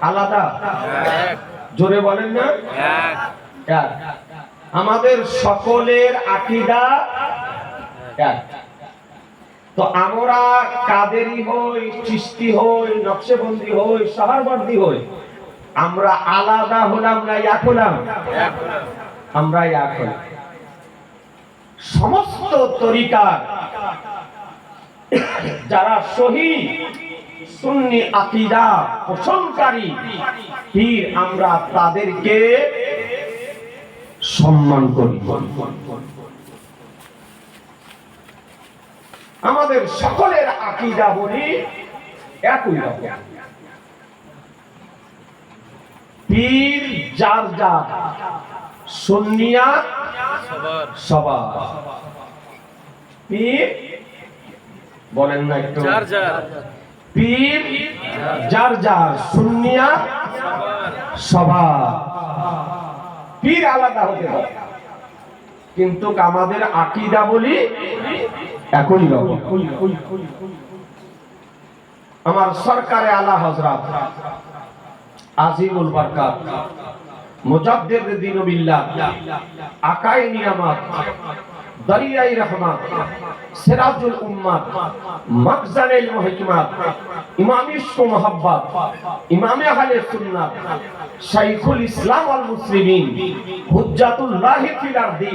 আলাদা? জোরে বলেন না। এক। আমাদের সকলের আকিদা এক। তো আমরা কাদেরি হই চিস্তি হই নকশেবন্দি হই সাহারবন্দি হই আমরা আলাদা হলাম না এক হলাম? আমরা এক হই সমস্ত তরিকার যারা সহি সুন্নি আকিদা পোষণকারী পীর, আমরা তাদেরকে সম্মান করি। আমাদের সকলের আকিদা বলি একই রকম। পীর যার যার, সুন্নিয়া সবার। পীর বলেন না একটু। যার যার। পীর, যার যার সুন্নিয়া, সবার। পীর আলাদা হতে পারে কিন্তু আমাদের আকিদা বলি একই রকম আমার সরকারে আলা হজরত আজিমুল বরকাত, মুজাদ্দিদ দিন বিল্লাহ আকাই নিয়ামত দরিয়াই রহমান, সিরাজুল উম্মাত মাকজানেল মুহকিমাত ইমাম ইশক মোহাব্বত, ইমাম আহলে সুন্নাত, শাইখুল ইসলাম ওয়াল মুসলিমিন, হুজ্জাতুল্লাহি ফিল আরদি।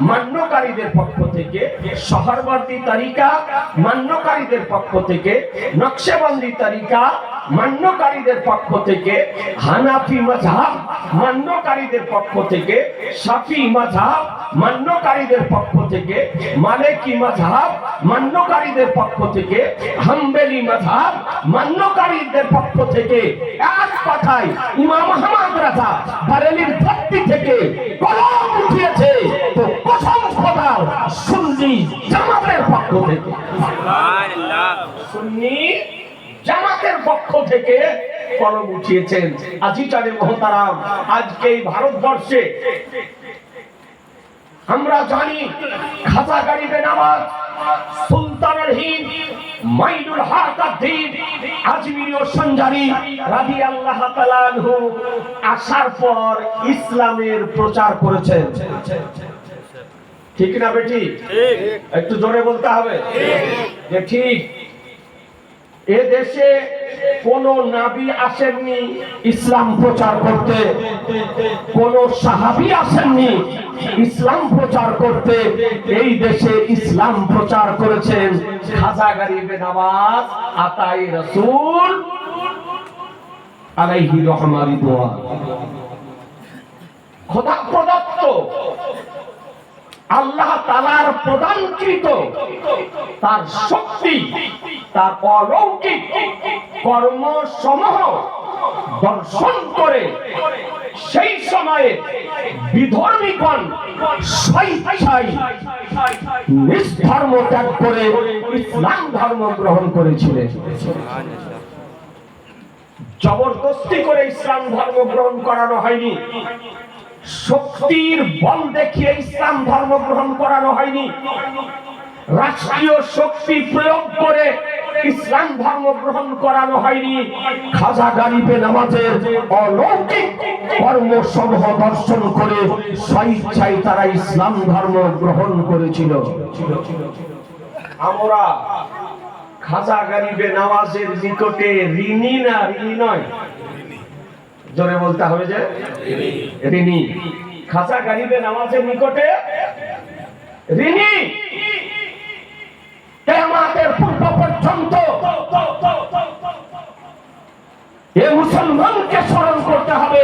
মান্যকারীদের পক্ষ থেকে শহরবর্তী তরিকা মান্যকারীদের পক্ষ থেকে, নকশেবন্দি তরিকা মান্যকারীদের পক্ষ থেকে, হানাফি মাযহাব, মান্যকারীদের পক্ষ থেকে, শাফি মাযহাব, মান্যকারীদের পক্ষ থেকে, মালিকি মাযহাব, মান্যকারীদের পক্ষ থেকে, হাম্বলি মাযহাব, মান্যকারীদের পক্ষ থেকে, এক কথায় ইমাম আহমদ রাজা বারেলির থেকে। সুন্নি জামাতের পক্ষ থেকে কলম উঠিয়েছেন। আজি চাঁদের মহতারাম আজকে এই ভারতবর্ষে। আমরা জানি গরিবে নামাজ মাইনুল হক আদ্দিন আজমিরি ও সঞ্জারি আসার পর ইসলামের প্রচার করেছেন। ঠিক না বেটি? ঠিক। একটু জোরে বলতে হবে। যে ঠিক এ দেশে কোন নাবি আসেননি ইসলাম প্রচার করতে। কোন সাহাবি আসেননি ইসলাম প্রচার করতে। এই দেশে ইসলাম প্রচার করেছেন খাজা গরিবে নওয়াজ আতাই রাসূল আলাইহি রহমানি দোয়া। খোদা প্রদত্ত আল্লাহ তালার প্রদানকৃত তার শক্তি, তার অলৌকিক কর্মসমূহ দর্শন করে সেই সময়ে বিধর্মীগণ স্বেচ্ছায় নিজ ধর্ম ত্যাগ করে ইসলাম ধর্ম গ্রহণ করেছিলেন। জবরদস্তি করে ইসলাম ধর্ম গ্রহণ করানো হয়নি। শক্তির বল দেখিয়ে ইসলাম ধর্ম গ্রহণ করানো হয়নি। রাষ্ট্রীয় শক্তি প্রয়োগ করে ইসলাম ধর্ম গ্রহণ করানো হয়নি। খাজা গারিবে নামাজের অলৌকিক কর্মসমূহ দর্শন করে স্বেচ্ছায় তারা ইসলাম ধর্ম গ্রহণ করেছিল। আমরা খাজা গারিবে নামাজের নিকটে ঋণী না ঋণী নয়। জোরে বলতে হবে যে ঋণী খাজা গারিবে নামাজের নিকটে। ঋণী পূর্ব পর্যন্ত এ মুসলমানকে স্মরণ করতে হবে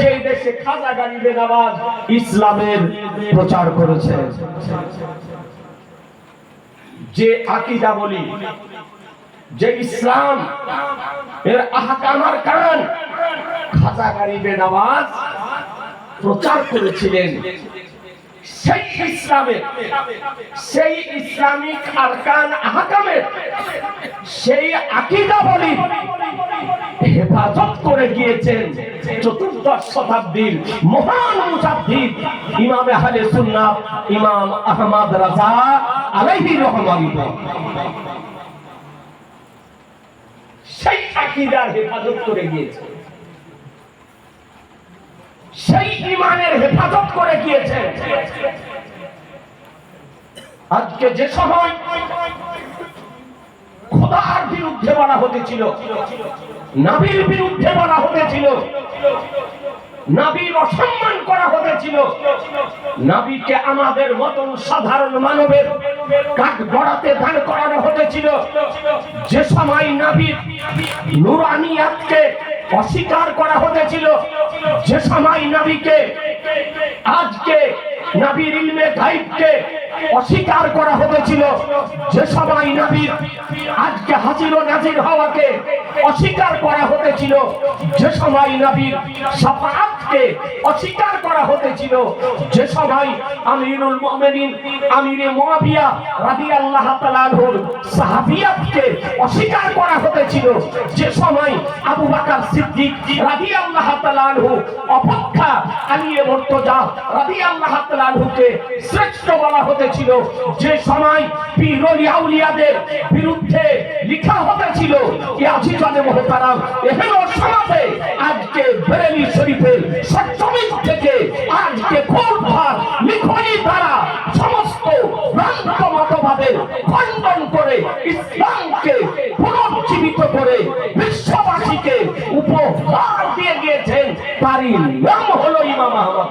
যে দেশে খাজা গারিবে নামাজ ইসলামের প্রচার করেছে। যে আকিদা বলি যে ইসলাম, এর আহকাম আর কান খাজা গারিবে নামাজ প্রচার করেছিলেন। সেই ইসলামের সেই ইসলামিক আরকান আহকামের সেই আকিদা বলি হেফাজত করে গিয়েছেন চতুর্দশ শতাব্দীর মহান মুজাদ্দিদ ইমাম আহলে ইমাম আহমদ রাজা আলাইহি রহমাতুল্লাহ সেই আকিদার হেফাজত করে গিয়েছে। সেই ইমানের হেফাজত করে গিয়েছে। আজকে যে সময় খোদার বিরুদ্ধে বলা হতেছিল, নাবির বিরুদ্ধে বলা হতেছিল, নাবির অসম্মান করা হতেছিল, নাবিকে আমাদের মতন সাধারণ মানবের কাঠ গড়াতে দান করানো হতেছিল যে সময় নাবির নুরানিয়াতকে অস্বীকার করা হতেছিল যে সময় নাবিকে, আজকে নাবির ইলমে গাইবকে অস্বীকার করা হতেছিল যে সময় নাবির আজকে হাজির ও নাজির হওয়াকে অস্বীকার করা হতেছিল যে সময় নাবির সাফাতকে অস্বীকার করা হতেছিল যে সময় আমিরুল মুমিনিন, আমিরে মুয়াবিয়া রাদিয়াল্লাহু তাআলা আনহুর সাহাবিয়াতকে অস্বীকার করা হতেছিল যে সময় আবু বকর সিদ্দিক রাদিয়াল্লাহু তাআলা আনহু অপেক্ষা আলিয়ে মুর্তজা রাদিয়াল্লাহু তাআলা আনহুকে শ্রেষ্ঠ বলা হতেছিল যে সময় পীর আউলিয়াদের বিরুদ্ধে লেখা হতেছিল ইয়াজিজানে মুহতারাম? এহেন সমাজে আজকে বেরেলি শরীফের সপ্তমিক থেকে আজকে খোলফার লিখনি দ্বারা সমস্ত ভ্রান্ত মতবাদের খণ্ডন করে ইসলামকে পুনর্জীবিত করে বিশ্ববাসীকে উপহার দিয়ে গিয়েছেন। তারই নাম হলো ইমাম আহমদ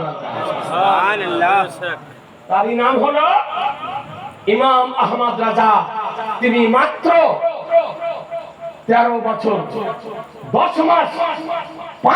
তারই নাম হলো ইমাম আহমদ রাজা। তিনি মাত্র তেরো বছর। দশ মাস পাঁচ